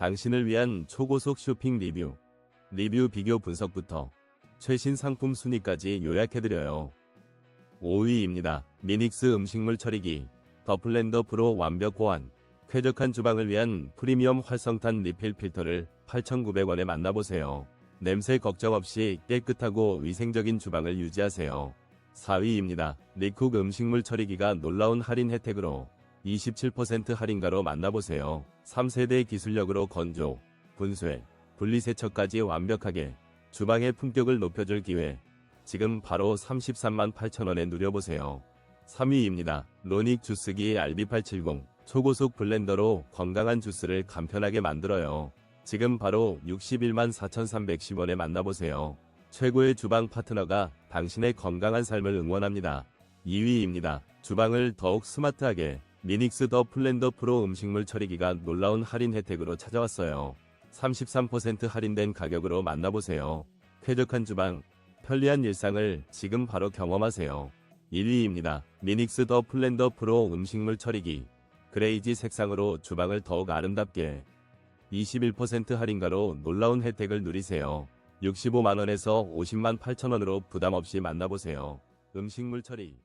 당신을 위한 초고속 쇼핑 리뷰, 리뷰 비교 분석부터 최신 상품 순위까지 요약해드려요. 5위입니다. 미닉스 음식물 처리기, 더 플랜더 프로 완벽 보완, 쾌적한 주방을 위한 프리미엄 활성탄 리필 필터를 8,900원에 만나보세요. 냄새 걱정 없이 깨끗하고 위생적인 주방을 유지하세요. 4위입니다. 리쿡 음식물 처리기가 놀라운 할인 혜택으로 27% 할인가로 만나보세요. 3세대 기술력으로 건조, 분쇄, 분리세척까지 완벽하게 주방의 품격을 높여줄 기회. 지금 바로 33만 8천원에 누려보세요. 3위입니다. 로닉 주스기 RB870 초고속 블렌더로 건강한 주스를 간편하게 만들어요. 지금 바로 61만 4,310원에 만나보세요. 최고의 주방 파트너가 당신의 건강한 삶을 응원합니다. 2위입니다. 주방을 더욱 스마트하게 미닉스 더 플랜더 프로 음식물 처리기가 놀라운 할인 혜택으로 찾아왔어요. 33% 할인된 가격으로 만나보세요. 쾌적한 주방, 편리한 일상을 지금 바로 경험하세요. 1위입니다. 미닉스 더 플랜더 프로 음식물 처리기. 그레이지 색상으로 주방을 더욱 아름답게 21% 할인가로 놀라운 혜택을 누리세요. 65만원에서 50만 8천원으로 부담 없이 만나보세요. 음식물 처리